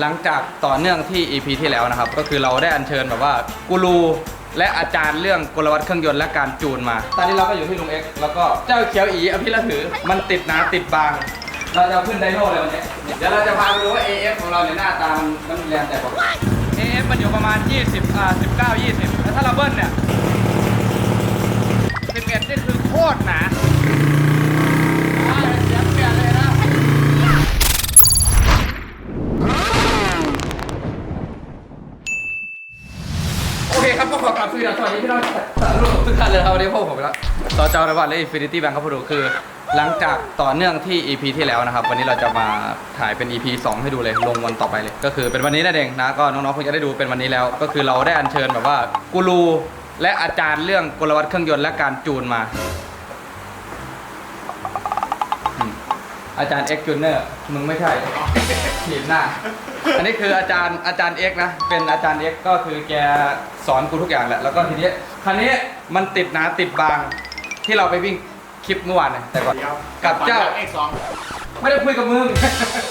หลังจากต่อเนื่องที่ EP ที่แล้วนะครับ ก็คือเราได้อัญเชิญแบบว่ากูรูและอาจารย์เรื่องกลวัตเครื่องยนต์และการจูนมา ตอนนี้เราก็อยู่ที่ลุงเอ็กซ์แล้วก็เจ้าเขียวอีอภิรถือ มันติดหนาติดบาง เราจะเอาขึ้นไดโน่เลยวันนี้ เดี๋ยวเราจะพาไปดูว่า AF ของเราเนี่ยหน้าตามันมันแรงแต่กว่า AF มันอยู่ประมาณ 20อ่า19 20 แล้วถ้าเราเบิ้ลเนี่ย11นี่คือโคตรหนาอ่าเสียงเปลี่ยนเลยนะ โอเคครับก็ขอกลับสวัสดีสวัสดีพี่น้อง ลูกทุกท่านเลยครับวันนี้พวกผมแล้วต่อจอระหว่างและ Infinity Bank ครับผู้ดูคือ หลังจากต่อเนื่องที่ EP ที่แล้วนะครับ วันนี้เราจะมาถ่ายเป็น EP 2 ให้ดูเลย ลงวันต่อไปเลย ก็คือเป็นวันนี้นั่นเองนะ ก็น้องๆคงจะได้ดูเป็นวันนี้แล้ว ก็คือเราได้อัญเชิญแบบว่ากูรูและอาจารย์เรื่องกลวัตเครื่องยนต์และการจูนมาอืม อาจารย์เอ็กจูเนอร์มึงไม่ใช่ถีบหน้า อันนี้คืออาจารย์อาจารย์เอ็กนะ เป็นอาจารย์เอ็กก็คือแกสอนกูทุกอย่างแหละ แล้วก็ทีนี้คันนี้มันติดหนาติดบางที่เราไปวิ่งคลิปเมื่อวานเนี่ยแต่ก่อนกับเจ้าเอ็กสองไม่ได้คุยกับมึง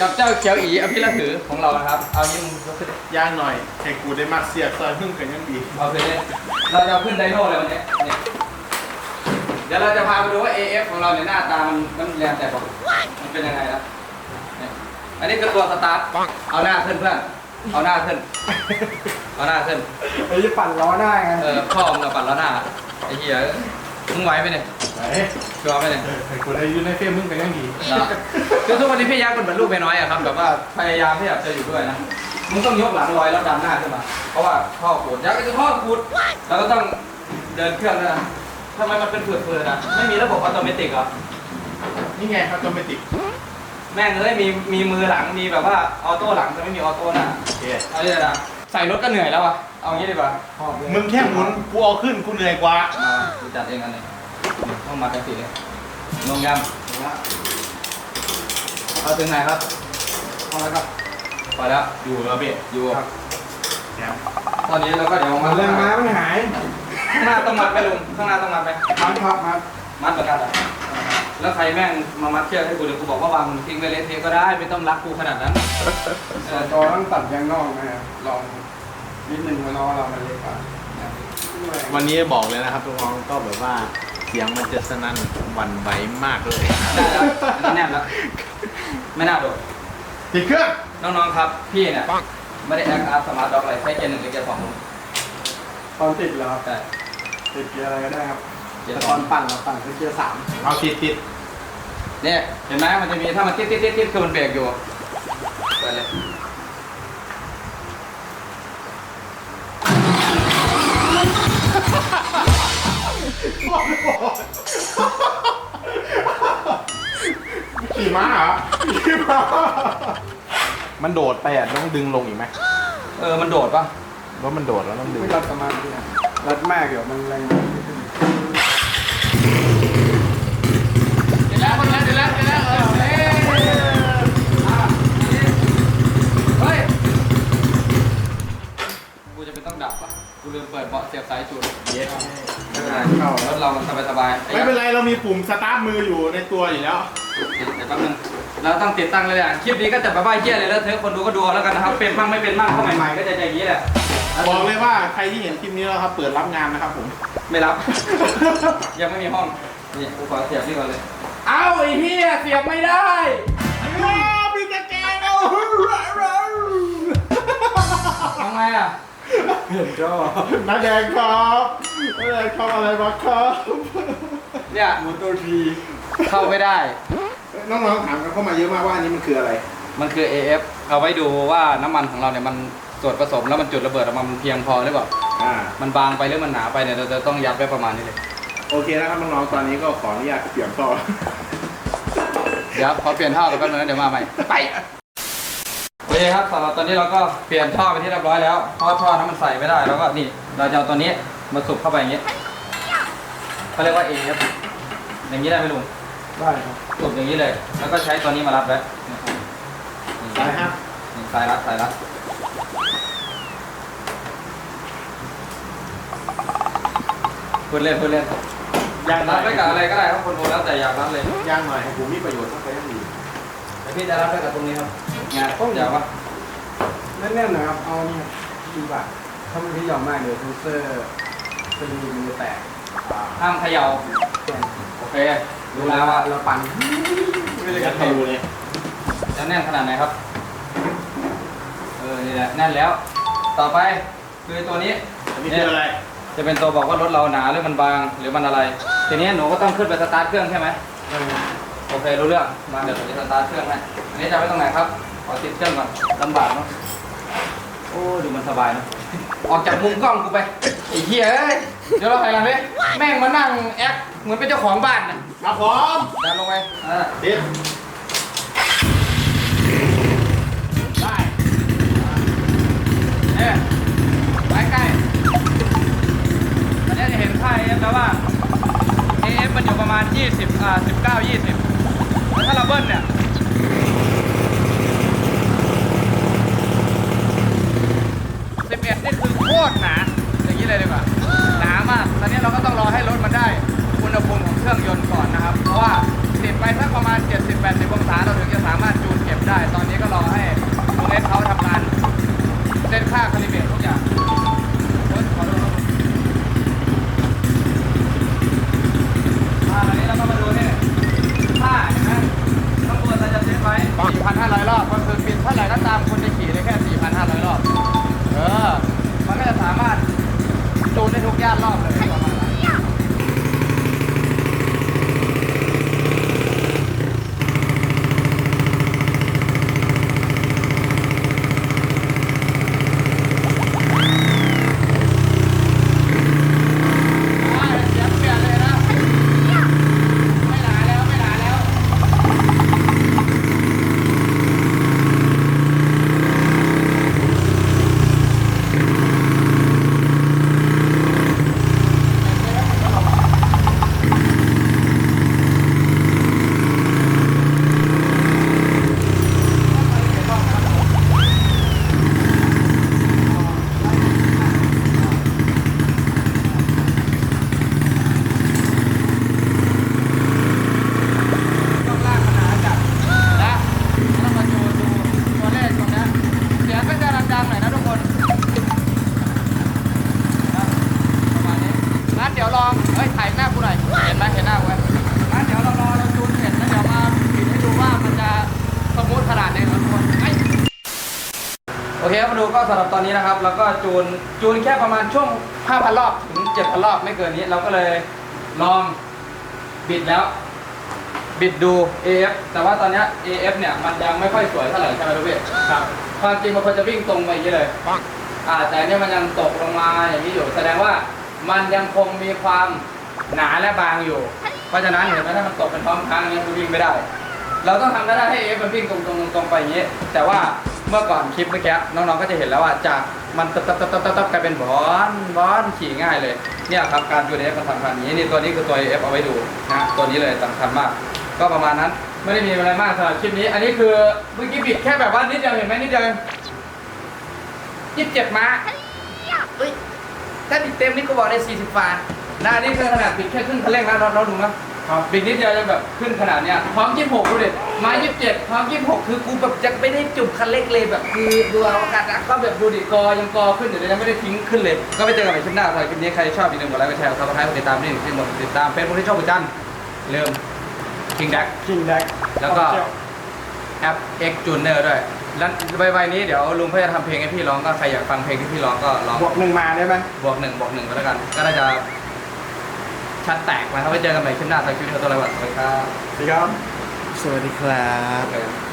กับเจ้าเขียวอีอภิรถือของเรานะครับ เอานี่มึงยกขึ้นย่างหน่อยให้กูได้มากเสียบซอยพึ่งกันยังดีเอาขึ้นเลยเราจะเอาขึ้นไดโน่เลยวันนี้เนี่ยเดี๋ยวเราจะพาไปดูว่า AF ของเราเนี่ยหน้าตามันมันแรงแต่กว่ามัน เป็นยังไงนะเนี่ยอันนี้คือตัวสตาร์ท เอาหน้าขึ้นเพื่อน เอาหน้าขึ้น เอาหน้าขึ้น ไอ้ปั่นล้อหน้าไงเออพ่อมึงกับปัดแล้วหน้า ไอ้เหี้ยมึงไหวไหมเนี่ยไหนชัวร์ไหมเนี่ยให้กูได้อยืนในเฟรมมึงกันยังดีนะคือทุกวันนี้พี่ยักษ์เป็นเหมือนลูกเมียน้อยอะครับแบบว่าพยายามที่แบบจะอยู่ด้วยนะมึงต้องยกหลังลอยแล้วดันหน้าขึ้นมา เพราะว่าท่อขูดยักษ์ก็คือท่อขูดแล้วก็ต้องเดินเครื่องด้วยนะทำไมมันเป็นเฟืดๆอะไม่มีระบบอัตโนมัติเหรอ นี่ไงครับตัวไม่ติดแม่งเลยมีมีมือหลังมีแบบว่าออโต้หลังแต่ไม่มีออโต้หน้าโอเคเอาเลยนะใส่รถก็เหนื่อยแล้วอะเอางี้ดีกว่าหอบเลยมึงแค่หมุนกูเอาขึ้นกูเหนื่อยกว่ามาดูจัดเองกันเลยต้องมาจังสีเลยลงยำเอาถึงไหนครับเอาแล้วครับพอแล้วอยู่แล้วเบ๊อยู่แหมตอนนี้เราก็เดี๋ยวมัมานแรงม้ามันหาย ข้างหน้าต้องมัดไปลุงข้างหน้าต้องมัดไปพับพับมัดมัดเหมือนกันเหรอ แล้วใครแม่งมามัดเชือกให้กูเดี๋ยวกูบอกว่าวางมึงทิ้งไปเละเทะก็ได้ไม่ต้องรักกูขนาดนั้นเออจอต้องตัดยางนอกนะครับลองนิดนึงว่าล้อเรามันเล็กกว่าวันนี้บอกเลยนะครับทุกน้องก็แบบว่าเสียงมันจะสนั่นหวั่นไหวมากเลยได้แล้วอันนี้แนบแล้วไม่น่าโดดติดเครื่องน้องๆครับ พี่เนี่ยไม่ได้แอคอาร์สมาร์ทด็อกอะไรใช้เกียร์หนึ่งหรือเกียร์สองลุงตอนติดเหรอครับใช่ติดเกียร์อะไรก็ได้ครับเกียแต่ร์สตอองนปั่นเราปั่นคือเกียร์สามเอาติดติด เนี่ยเห็นไหมมันจะมีถ้ามันติดติดติดติดคือมันเบรกอยู่ไปเลยขี่ม้าเหรอขี่ม้ามันโดดไปอะต้องดึงลงอีกไหมเออมันโดดปะว่ามันโดดแล้วต้องดึง ไม่รัดประมาณนี้นะรัดมากเดี๋ยวมันแรง ลืมเปิดเบาะเสียบสายจูนเย็ดไม่เป็นไรรถเรามันสบายๆไม่เป็นไรเรามีปุ่มสตาร์ทมืออยู่ในตัวอยู่แล้วเดี๋ยวแป๊บนึงเราต้องติดตั้งเลยอะคลิปนี้ก็จะแบบว่าเยี่ยเลยแล้วเธอะคนดูก็ดูเอาแล้วกันนะครับเป็นบ้างไม่เป็นบ้างเข้าใหม่ๆก็จะอย่างนี้แหละบอกเลยว่าใครที่เห็นคลิปนี้แล้วครับ เปิดรับงานนะครับผมไม่รับ ยังไม่มีห้องนี่กูขอเสียบนี่ก่อนเลยเอ้าไอ้เหี้ยเสียบไม่ได้ว้าวมีตะแกรงเอาทำไงอะ เห็นก็น้าแดงครับน้าแดงครับอะไรมาครับ เนี่ยมอเตอร์ทีเข้าไม่ได้ น้องๆถามกันเข้ามาเยอะมากว่าอันนี้มันคืออะไร มันคือ AF เอาไว้ดูว่าน้ำมันของเราเนี่ยมันส่วนผสมแล้วมันจุดระเบิดออกมามันเพียงพอหรือเปล่า อ่า มันบางไปหรือมันหนาไปเนี่ยเราจะต้องยัดไว้ประมาณนี้เลย โอเคนะครับน้องๆตอนนี้ก็ขออนุญาตเปลี่ยนท่อ เดี๋ยวขอเปลี่ยนท่อกันแป๊บนึงนะเดี๋ยวมาใหม่ไปโอเคครับสำหรับตอนนี้เราก็เปลี่ยนท่อไปที่เรียบร้อยแล้วเพราะว่าท่อนั้นมันใส่ไม่ได้แล้วก็นี่เราจะเอาตัวนี้มาสุบเข้าไปอย่างนี้เขาเรียกว่า AF อย่างนี้ได้ไหมลุงได้ครับสุบอย่างนี้เลย แล้วก็ใช้ตัวนี้มารัดไว้ไปครับนี่สายรัดสายรัดพูดเล่นพูดเล่นย่างหน่รัอดยไว้กับอะไรก็ได้ครับคนดูแล้วแต่อยากรัดเลยย่างหน่อยให้ผมมีประโยชน์สักไปยังดีแต่พี่จะรับได้กับตรงนี้ครับ งานต้มยาวปะแน่นๆหนะครับ เอานี่ครับดีกว่าถ้ามันที่ยอมมากเดี๋ยวทูเซอร์สลิงมันจะแตกอ่าห้ามเขย่าแค่นี้โอเคเวดูลาแล้วว่าเราปั่นไม่ได้ยักัดนทะลุเลยจะแน่นขนาดไหนครับ เออ นี่แหละ แน่นแล้ว ต่อไปคือตัวนี้ อันนี้คืออะไรจะเป็นตัวบอกว่ารถเราหนาหรือมันบางหรือมันอะไร ทีนี้หนูก็ต้องขึ้นไปสตาร์ทเครื่องใช่ไหมโอเครู้เรื่อง มาเดี๋ยวผมจะสตาร์ทเครื่องให้อันนี้จะไว้ตรงไหนครับ ขอติดเครื่องก่อนลำบากเนาะ โอ้ดูมันสบายเนาะ ออกจากมุมกล้องกูไปไอ้เหี้ยเอ้ยเดี๋ยวเราไปกันไหมแม่งมานั่งแอคเหมือนเป็นเจ้าของบ้านนะมาพร้อมดันลงไปอ่าติดได้เอ๊ะไปใกล้อันนี้จะเห็นค่า AF แล้วว่า AF มันอยู่ประมาณ 20อ่า19 20แล้วถ้าเราเบิ้ลเนี่ย ได้ทุกย่านรอบเลยประมาณนั้นอ่าเสียงเปลี่ยนเลยนะ ไม่หนาแล้วไม่หนาแล้ว ต้องลากขนาดจัดนะแล้วมาดูดูตัวเลขตรงเนี้ยเสียงก็จะดังๆหน่อยนะทุกคนนะประมาณนี้งั้นเดี๋ยวลอง เฮ้ยถ่ายหน้ากูหน่อย เห็นไหมเห็นหน้ากูไหมงั้นเดี๋ยวเรารอเราจูนเสร็จแล้วเดี๋ยวมาปิดให้ดูว่ามันจะสมูทขนาดไหนครับทุกคนไปโอเคครับมาดูก็สำหรับตอนนี้นะครับแล้วก็จูนจูนแค่ประมาณช่วง 5,000 รอบถึง 7,000 รอบไม่เกินนี้ เราก็เลยลองบิดแล้ว บิดดู AF แต่ว่าตอนเนี้ย AF เนี่ยมันยังไม่ค่อยสวยเท่าไหร่ใช่ไหมลูกพี่ครับความจริงมันควรจะวิ่งตรงไปอย่างนี้เลยอ่าแต่อันเนี่ยมันยังตกลงมาอย่างนี้อยู่ แสดงว่ามันยังคงมีความหนาและบางอยู่ เพราะฉะนั้นเห็นไหมถ้ามันตกเป็นท้องทางอย่างนี้มันวิ่งไม่ได้ เราต้องทำได้ให้ AF มันวิ่งตรงตรงตรงๆไปอย่างนี้แต่ว่าเมื่อก่อนคลิปเมื่อกี้น้องๆก็จะเห็นแล้วว่าจากมันตับตับตับตับตับตับกลายเป็นบอนบอนขี่ง่ายเลยเนี่ยครับการจูน AF มันสำคัญอย่างนี้นี่ตัวนี้คือตัว AF เอาไว้ดูนะตัวนี้เลยสำคัญมาก ก็ประมาณนั้นไม่ได้มีอะไรมากสำหรับคลิปนี้ อันนี้คือเมื่อกี้บิดแค่แบบว่านิดเดียวเห็นไหมนิดเดียวยี่สิบเจ็ดม้าเฮ้ยถ้าบิดเต็มนี่ก็บอกได้สี่สิบฟานะอันนี้คือขนาดบิดแค่ครึ่งคันเร่งแล้วเราเราดูนะ บิดนิดเดียวจะแบบขึ้นขนาดเนี้ยพร้อมยี่สิบหกดูดิมายี่สิบเจ็ดพร้อมยี่สิบหกคือกูแบบจะไม่ได้จุ่มคันเร่งเลยแบบคือดูเอาอากาศนะก็แบบดูดิกอยังกอขึ้นอยู่เลยยังไม่ได้ทิ้งขึ้นเลย ก็ไปเจอกันใหม่คลิปหน้าสำหรับคลิปนี้ใครชอบอย่าลืมกดไลค์กดแชร์กดซับสไครต์กดติดตามนี่ที่หมดติดตามเฟซบุ๊กที่ชอบประจันเริ่มคิงแดกคิงแดกแล้วก็แอป X Junior ด้วยแล้วใบๆนี้เดี๋ยวลุงเขาจะทำเพลงให้พี่ร้องก็ใครอยากฟังเพลงที่พี่ร้องก็ร้องบวกหนึ่งมาได้ไหมบวกหนึ่งบวกหนึ่งไปแล้วกัน ก็น่าจะ ชัดแตกนะครับไว้เจอกันใหม่คลิปหน้าทางคลิปเธอตัวอะไรวะสวัสดีครับสวัสดีครับสวัสดีครับโอเค